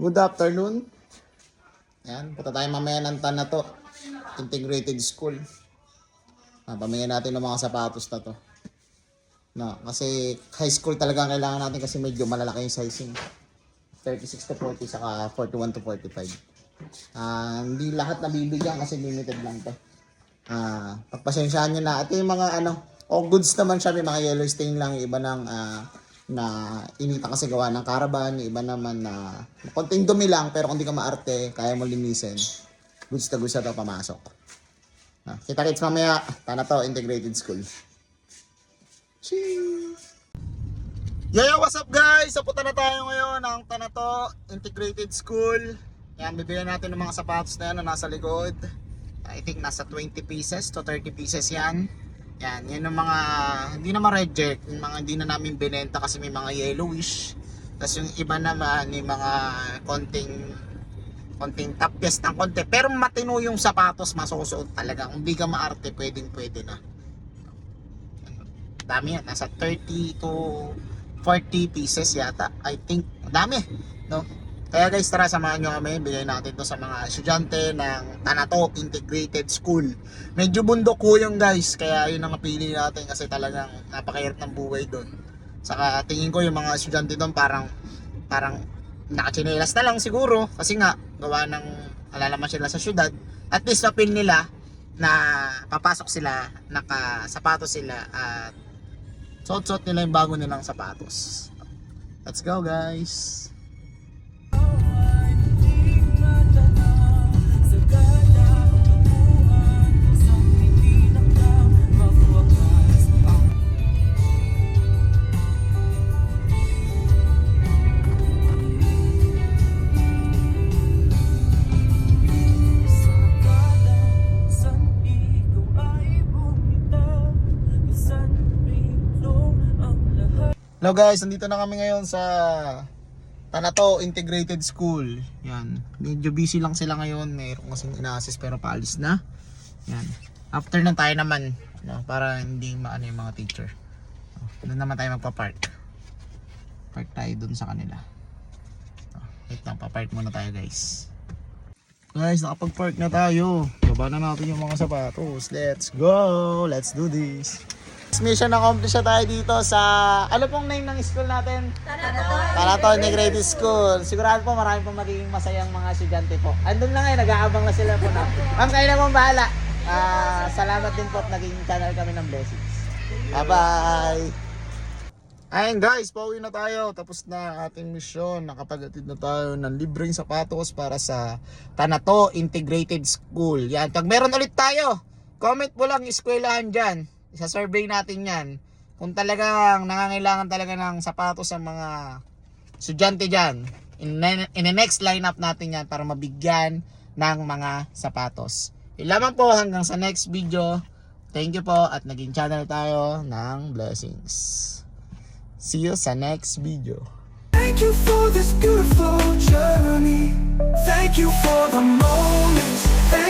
Good afternoon. Yan, punta tayo mamaya ng tan na to. Integrated school. Ah, pamingin natin ng mga sapatos na to. No, kasi high school talaga ang kailangan natin kasi medyo malalaki yung sizing. 36 to 40 saka 41 to 45. Ah, hindi lahat nabibigyan kasi limited lang to. Ah, pagpasensyahan nyo na. Ito yung mga ano, o goods naman siya, may mga yellow stain lang, iba ng ah, na inita kasi gawa ng caravan, yung iba naman na konting dumi lang, pero kung di ka maarte, kaya mo linisin. Goods na goods na to pamasok. Ah, kita kits mamaya, tana to, integrated school. Cheers! Yo, yo, what's up guys? So, punta na tayo ngayon ng Tanato Integrated School. Yan, bibigyan natin ng mga sapatos na yan na nasa likod. I think nasa 20 pieces to 30 pieces yan. Yan, yan yung mga, hindi naman reject, yung mga hindi na namin binenta kasi may mga yellowish. Tapos yung iba naman, yung mga konting konting tapyas ng konti. Pero matino yung sapatos, masusuot talaga. Kung di ka maarte, pwedeng pwede na. Dami yan, nasa 30 to 40 pieces yata. I think, dami, no? Kaya guys, tara samahan nyo kami. Bigay natin to sa mga estudyante ng Tanato Integrated School. Medyo bundok ko yung guys, kaya yun ang napili natin kasi talagang napakahirap ng buhay doon. Saka tingin ko yung mga estudyante doon parang parang nakachinelas na lang siguro kasi nga gawa ng alalaman sila sa syudad. At least napil nila na papasok sila, nakasapatos sila at suot-suot nila yung bago nilang sapatos. Let's go guys! Hello guys, nandito na kami ngayon sa Tanato Integrated School. Yan. Medyo busy lang sila ngayon. Mayroon kasing ina-assist pero paalis na. Yan. After nun tayo naman, ano, para hindi maano yung mga teacher. Oh, Doon naman tayo magpa-park. Park tayo doon sa kanila. Oh, wait lang, pa-park muna tayo guys. Guys, nakapag-park na tayo. Baba na natin yung mga sapatos. Let's go! Let's do this! Mission accomplished na tayo dito sa... Ano pong name ng school natin? Tanato Integrated School. Sigurado po marami po magiging masayang mga estudyante po. Andun lang ngayon, nag-aabang na sila po na. Ma'am, kayo na pong bahala. Ah, salamat din po at naging channel kami ng blessings. Bye-bye! Ayun guys, pauwi na tayo. Tapos na ating mission. Nakapagatid na tayo ng libreng sapatos para sa Tanato Integrated School. Yan, pag meron ulit tayo, comment mo lang eskwelahan dyan. Isa-survey natin yan. Kung talagang nangangailangan talaga ng sapatos ang mga estudyante dyan, in, in the next lineup natin yan para mabigyan ng mga sapatos. Yun lamang po hanggang sa next video. Thank you po at naging channel tayo ng blessings. See you sa next video. Thank you for this beautiful journey. Thank you for the moments. Thank